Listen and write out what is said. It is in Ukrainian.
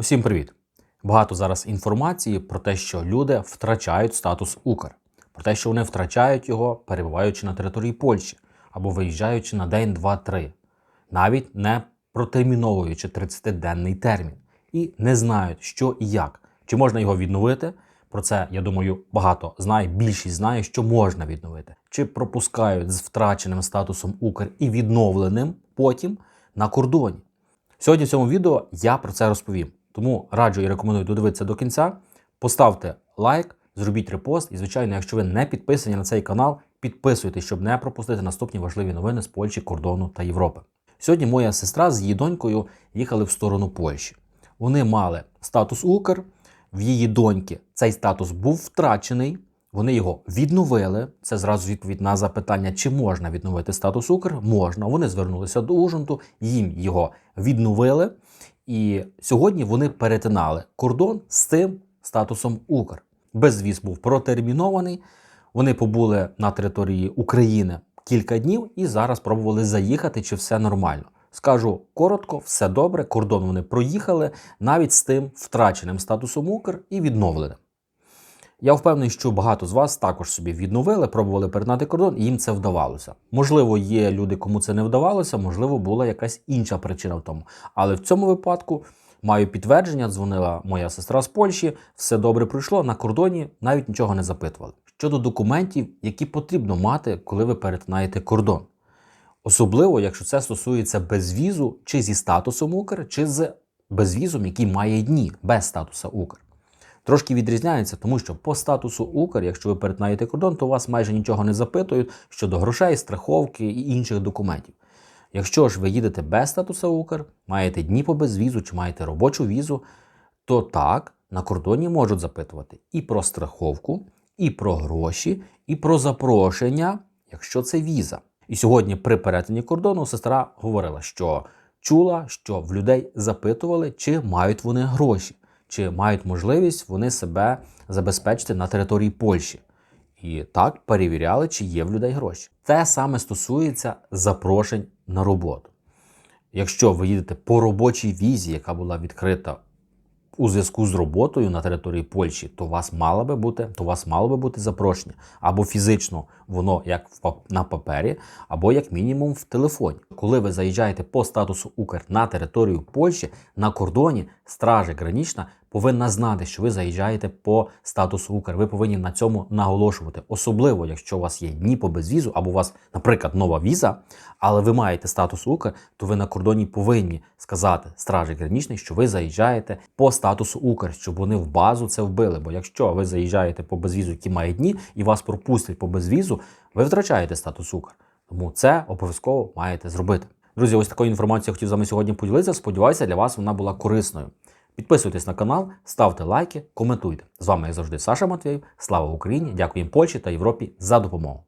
Усім привіт! Багато зараз інформації про те, що люди втрачають статус Укр, про те, що вони втрачають його, перебуваючи на території Польщі або виїжджаючи на день, два, три, навіть не протерміновуючи 30-денний термін, і не знають, що і як. Чи можна його відновити? Про це, я думаю, багато знає, більшість знає, що можна відновити. Чи пропускають з втраченим статусом Укр і відновленим потім на кордоні. Сьогодні в цьому відео я про це розповім. Тому раджу і рекомендую додивитися до кінця. Поставте лайк, зробіть репост. І, звичайно, якщо ви не підписані на цей канал, підписуйтесь, щоб не пропустити наступні важливі новини з Польщі, кордону та Європи. Сьогодні моя сестра з її донькою їхали в сторону Польщі. Вони мали статус Укр. В її доньки цей статус був втрачений. Вони його відновили. Це зразу відповідь на запитання, чи можна відновити статус Укр. Можна. Вони звернулися до Ужгороду, їм його відновили. І сьогодні вони перетинали кордон з тим статусом Укр. Безвіз був протермінований. Вони побули на території України кілька днів і зараз пробували заїхати, чи все нормально. Скажу коротко, все добре. Кордон вони проїхали навіть з тим втраченим статусом Укр і відновленим. Я впевнений, що багато з вас також собі відновили, пробували перетинати кордон, і їм це вдавалося. Можливо, є люди, кому це не вдавалося, можливо, була якась інша причина в тому. Але в цьому випадку маю підтвердження, дзвонила моя сестра з Польщі, все добре пройшло на кордоні, навіть нічого не запитували. Щодо документів, які потрібно мати, коли ви перетинаєте кордон. Особливо, якщо це стосується безвізу, чи зі статусом Укр, чи з безвізом, який має дні без статуса Укр. Трошки відрізняється, тому що по статусу Укр, якщо ви перетинаєте кордон, то вас майже нічого не запитують щодо грошей, страховки і інших документів. Якщо ж ви їдете без статусу Укр, маєте дні по безвізу чи маєте робочу візу, то так, на кордоні можуть запитувати і про страховку, і про гроші, і про запрошення, якщо це віза. І сьогодні при перетині кордону сестра говорила, що чула, що в людей запитували, чи мають вони гроші чи мають можливість вони себе забезпечити на території Польщі. І так перевіряли, чи є в людей гроші. Те саме стосується запрошень на роботу. Якщо ви їдете по робочій візі, яка була відкрита у зв'язку з роботою на території Польщі, то вас мало би бути, то вас мало би бути запрошення або фізично воно як на папері, або як мінімум в телефоні. Коли ви заїжджаєте по статусу Укр на територію Польщі на кордоні, стража гранічна повинна знати, що ви заїжджаєте по статусу Укр. Ви повинні на цьому наголошувати, особливо якщо у вас є дні по безвізу, або у вас, наприклад, нова віза, але ви маєте статус Укр, то ви на кордоні повинні сказати стражі гранічний, що ви заїжджаєте по статусу Укр, щоб вони в базу це вбили. Бо якщо ви заїжджаєте по безвізу, які має дні, і вас пропустять по безвізу, ви втрачаєте статус Укр. Тому це обов'язково маєте зробити. Друзі, ось такою інформацією хотів з вами сьогодні поділитися. Сподіваюся, для вас вона була корисною. Підписуйтесь на канал, ставте лайки, коментуйте. З вами як завжди Саша Матвєєв. Слава Україні! Дякуємо Польщі та Європі за допомогу.